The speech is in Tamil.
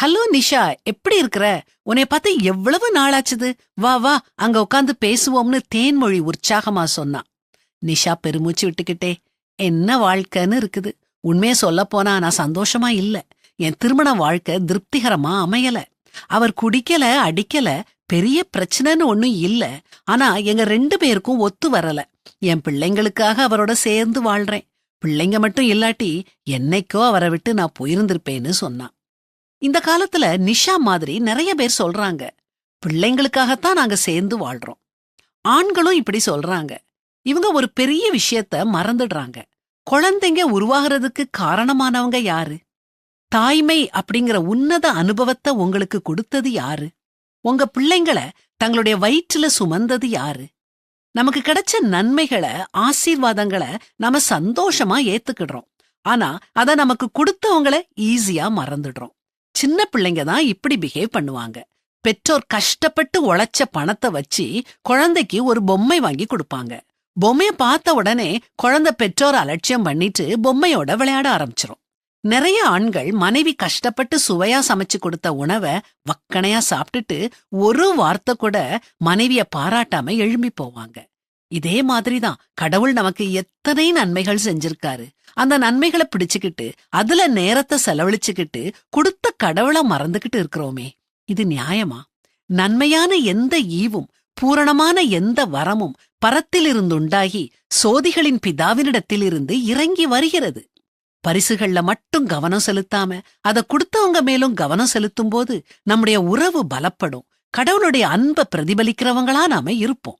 ஹலோ நிஷா எப்படி இருக்கிற? உன்னை பார்த்து எவ்வளவு நாளாச்சுது? வா வா அங்க உட்காந்து பேசுவோம்னு தேன்மொழி உற்சாகமா சொன்னான் நிஷா பெருமூச்சு விட்டுக்கிட்டே என்ன வாழ்க்கைன்னு இருக்குது. உண்மைய சொல்ல போனா நான் சந்தோஷமா இல்ல. என் திருமண வாழ்க்கை திருப்திகரமா அமையல. அவர் குடிக்கல அடிக்கல பெரிய பிரச்சனைன்னு ஒண்ணும் இல்ல. ஆனா எங்க ரெண்டு பேருக்கும் ஒத்து வரல. என் பிள்ளைங்களுக்காக அவரோட சேர்ந்து வாழ்றேன். பிள்ளைங்க மட்டும் இல்லாட்டி என்னைக்கோ அவரை விட்டு நான் போயிருந்திருப்பேன்னு சொன்னான் இந்த காலத்துல நிஷா மாதிரி நிறைய பேர் சொல்றாங்க பிள்ளைங்களுக்காகத்தான் நாங்க சேர்ந்து வாழ்றோம். ஆண்களும் இப்படி சொல்றாங்க. இவங்க ஒரு பெரிய விஷயத்த மறந்துடுறாங்க. குழந்தைங்க உருவாகிறதுக்கு காரணமானவங்க யாரு? தாய்மை அப்படிங்கிற உன்னத அனுபவத்தை உங்களுக்கு கொடுத்தது யாரு? உங்க பிள்ளைங்கள தங்களுடைய வயிற்றுல சுமந்தது யாரு? நமக்கு கிடைச்ச நன்மைகளை ஆசீர்வாதங்களை நாம சந்தோஷமா ஏத்துக்கிடுறோம். ஆனா அத நமக்கு கொடுத்தவங்கள ஈஸியா மறந்துடுறோம். சின்ன பிள்ளைங்க தான் இப்படி பிஹேவ் பண்ணுவாங்க. பெற்றோர் கஷ்டப்பட்டு உழைச்ச பணத்தை வச்சு குழந்தைக்கு ஒரு பொம்மை வாங்கி கொடுப்பாங்க. பொம்மைய பார்த்த உடனே குழந்தை பெற்றோர் அலட்சியம் பண்ணிட்டு பொம்மையோட விளையாட ஆரம்பிச்சிரும். நிறைய ஆண்கள் மனைவி கஷ்டப்பட்டு சுவையா சமைச்சு கொடுத்த உணவை வக்கணையா சாப்பிட்டுட்டு ஒரு வார்த்தை கூட மனைவிய பாராட்டாம எழும்பி போவாங்க. இதே மாதிரிதான் கடவுள் நமக்கு எத்தனை நன்மைகள் செஞ்சிருக்காரு. அந்த நன்மைகளை பிடிச்சுக்கிட்டு அதுல நேரத்தை செலவழிச்சுக்கிட்டு கொடுத்த கடவுளை மறந்துகிட்டு இருக்கிறோமே. இது நியாயமா? நன்மையான எந்த ஈவும் பூரணமான எந்த வரமும் பரத்திலிருந்துண்டாகி சோதிகளின் பிதாவினிடத்திலிருந்து இறங்கி வருகிறது. பரிசுகள்ல மட்டும் கவனம் செலுத்தாம அதை கொடுத்தவங்க மேலும் கவனம் செலுத்தும் போது நம்முடைய உறவு பலப்படும். கடவுளுடைய அன்பை பிரதிபலிக்கிறவங்களா நாம இருப்போம்.